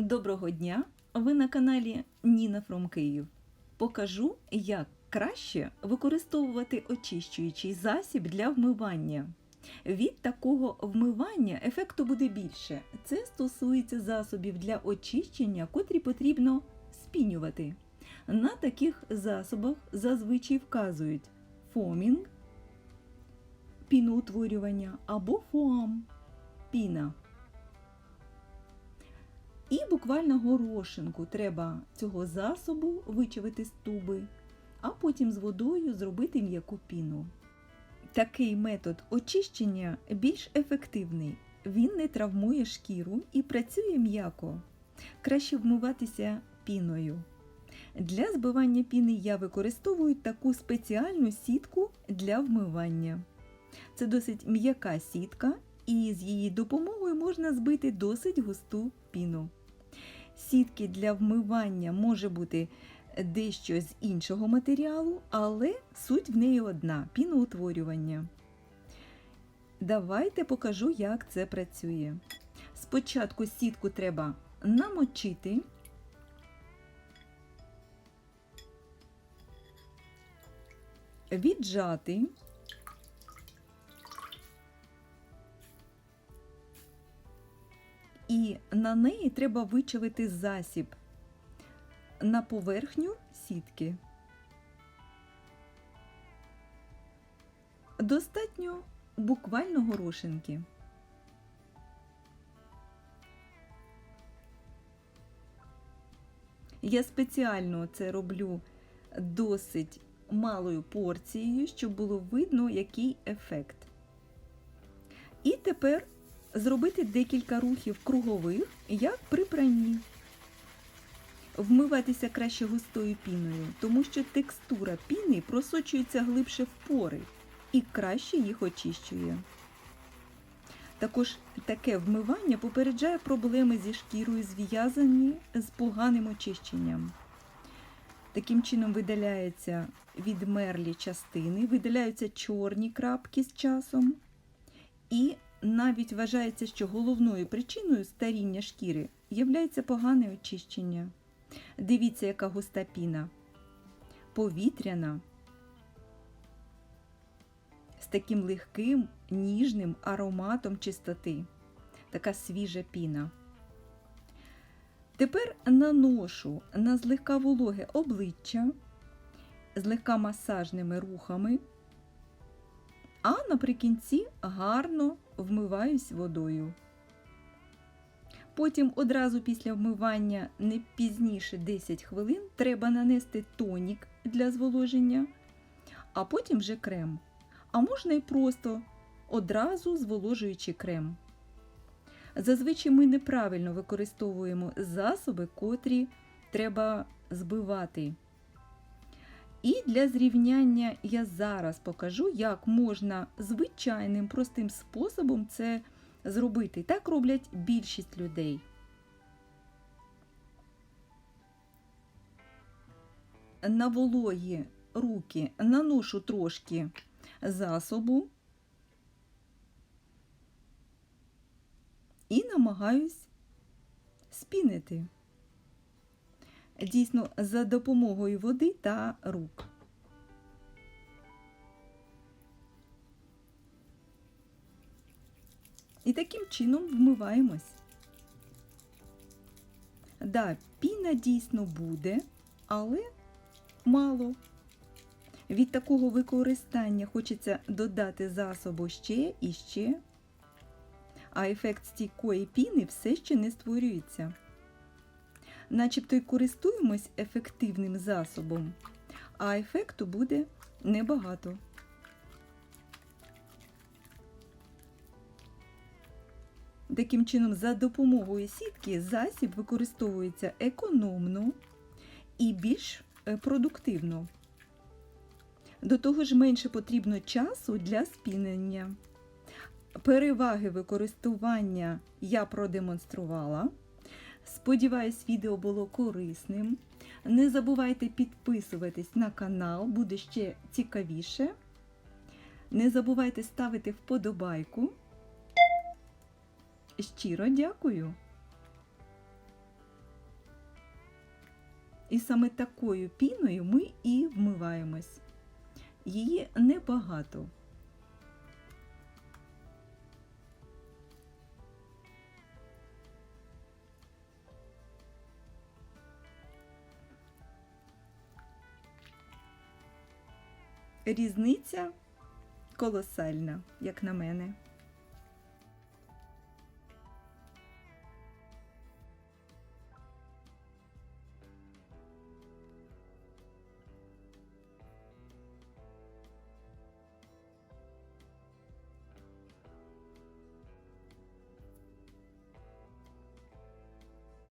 Доброго дня! Ви на каналі Ніна Фром Київ. Покажу, як краще використовувати очищуючий засіб для вмивання. Від такого вмивання ефекту буде більше. Це стосується засобів для очищення, котрі потрібно спінювати. На таких засобах зазвичай вказують фомінг, піноутворювання або фоам піна. І буквально горошинку треба цього засобу вичавити з туби, а потім з водою зробити м'яку піну. Такий метод очищення більш ефективний. Він не травмує шкіру і працює м'яко. Краще вмиватися піною. Для збивання піни я використовую таку спеціальну сітку для вмивання. Це досить м'яка сітка, і з її допомогою можна збити досить густу піну. Сітки для вмивання може бути дещо з іншого матеріалу, але суть в неї одна піноутворювання. Давайте покажу, як це працює. Спочатку сітку треба намочити. Віджати. І на неї треба вичавити засіб на поверхню сітки. Достатньо буквально горошинки. Я спеціально це роблю досить малою порцією, щоб було видно, який ефект. І тепер зробити декілька рухів кругових, як при пранні. Вмиватися краще густою піною, тому що текстура піни просочується глибше в пори і краще їх очищує. Також таке вмивання попереджає проблеми зі шкірою, зв'язані з поганим очищенням. Таким чином видаляються відмерлі частини, видаляються чорні крапки з часом. І навіть вважається, що головною причиною старіння шкіри є погане очищення. Дивіться, яка густа піна. Повітряна, з таким легким, ніжним ароматом чистоти. Така свіжа піна. Тепер наношу на злегка вологе обличчя злегка масажними рухами, а наприкінці гарно вмиваюсь водою. Потім одразу після вмивання не пізніше 10 хвилин треба нанести тонік для зволоження, а потім вже крем. А можна і просто одразу зволожуючи крем. Зазвичай ми неправильно використовуємо засоби, котрі треба збивати. І для зрівняння я зараз покажу, як можна звичайним простим способом це зробити. Так роблять більшість людей. На вологі руки наношу трошки засобу і намагаюсь спінити. Дійсно, за допомогою води та рук. І таким чином вмиваємось. Да, піна дійсно буде, але мало. Від такого використання хочеться додати засобу ще і ще, а ефект стійкої піни все ще не створюється. Начебто й користуємось ефективним засобом, а ефекту буде небагато. Таким чином, за допомогою сітки засіб використовується економно і більш е, продуктивно. До того ж, менше потрібно часу для спінення. Переваги використання я продемонструвала. Сподіваюсь, відео було корисним. Не забувайте підписуватись на канал, буде ще цікавіше. Не забувайте ставити вподобайку. Щиро дякую! І саме такою піною ми і вмиваємось. Її небагато. Різниця колосальна, як на мене.